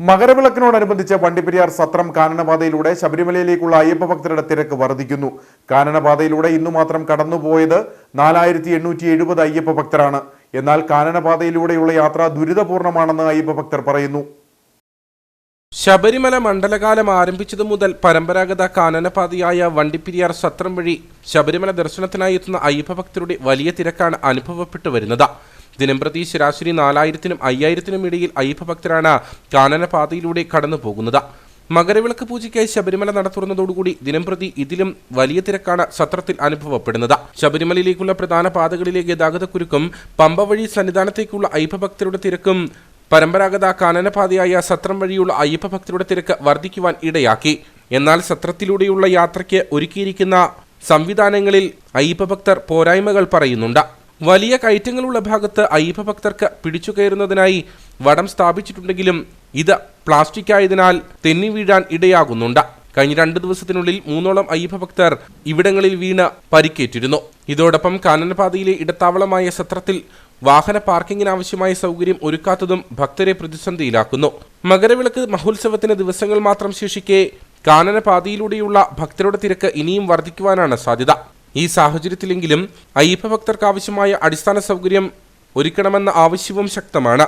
മകരവിളക്കിനോടനുബന്ധിച്ച് വണ്ടിപ്പെരിയാർ സത്രം കാനനപാതയിലൂടെ ശബരിമലയിലേക്കുള്ള അയ്യപ്പ ഭക്തരുടെ തിരക്ക് വർദ്ധിക്കുന്നു കാനനപാതയിലൂടെ ഇന്നു മാത്രം കടന്നുപോയത് നാലായിരത്തി എണ്ണൂറ്റി എഴുപത് അയ്യപ്പ ഭക്തരാണ്. എന്നാൽ കാനനപാതയിലൂടെയുള്ള യാത്ര ദുരിതപൂർണമാണെന്ന് അയ്യപ്പ ഭക്തർ പറയുന്നു. ശബരിമല മണ്ഡലകാലം ആരംഭിച്ചതു മുതൽ പരമ്പരാഗത കാനനപാതയായ വണ്ടിപ്പിരിയാർ സത്രം വഴി ശബരിമല ദർശനത്തിനായി എത്തുന്ന അയ്യപ്പ ഭക്തരുടെ വലിയ തിരക്കാണ് അനുഭവപ്പെട്ടു വരുന്നത്. ദിനംപ്രതി ശരാശരി നാലായിരത്തിനും അയ്യായിരത്തിനും ഇടയിൽ അയ്യപ്പഭക്തരാണ് കാനനപാതയിലൂടെ കടന്നു പോകുന്നത് മകരവിളക്ക് പൂജയ്ക്കായി ശബരിമല നട തുറന്നതോടുകൂടി ദിനംപ്രതി ഇതിലും വലിയ തിരക്കാണ് സത്രത്തിൽ അനുഭവപ്പെടുന്നത്. ശബരിമലയിലേക്കുള്ള പ്രധാന പാതകളിലെ ഗതാഗതക്കുരുക്കും പമ്പ വഴി സന്നിധാനത്തേക്കുള്ള അയ്യപ്പഭക്തരുടെ തിരക്കും പരമ്പരാഗത കാനനപാതയായ സത്രം വഴിയുള്ള അയ്യപ്പ ഭക്തരുടെ തിരക്ക് വർദ്ധിക്കുവാൻ ഇടയാക്കി. എന്നാൽ സത്രത്തിലൂടെയുള്ള യാത്രയ്ക്ക് ഒരുക്കിയിരിക്കുന്ന സംവിധാനങ്ങളിൽ അയ്യപ്പഭക്തർ പോരായ്മകൾ പറയുന്നുണ്ട്. വലിയ കയറ്റങ്ങളുള്ള ഭാഗത്ത് അയ്യപ്പ ഭക്തർക്ക് പിടിച്ചു കയറുന്നതിനായി വടം സ്ഥാപിച്ചിട്ടുണ്ടെങ്കിലും ഇത് പ്ലാസ്റ്റിക് ആയതിനാൽ തെന്നി വീഴാൻ ഇടയാകുന്നുണ്ട്. കഴിഞ്ഞ രണ്ട് ദിവസത്തിനുള്ളിൽ മൂന്നോളം അയ്യപ്പ ഭക്തർ ഇവിടങ്ങളിൽ വീണ് പരിക്കേറ്റിരുന്നു. ഇതോടൊപ്പം കാനനപാതയിലെ ഇടത്താവളമായ സത്രത്തിൽ വാഹന പാർക്കിങ്ങിനാവശ്യമായ സൗകര്യം ഒരുക്കാത്തതും ഭക്തരെ പ്രതിസന്ധിയിലാക്കുന്നു. മകരവിളക്ക് മഹോത്സവത്തിന് ദിവസങ്ങൾ മാത്രം ശേഷിക്കെ കാനനപാതയിലൂടെയുള്ള ഭക്തരുടെ തിരക്ക് ഇനിയും വർദ്ധിക്കുവാനാണ് സാധ്യത. ഈ സാഹചര്യത്തിലെങ്കിലും അയ്യപ്പ ഭക്തർക്ക് ആവശ്യമായ അടിസ്ഥാന സൗകര്യം ഒരുക്കണമെന്ന ആവശ്യവും ശക്തമാണ്.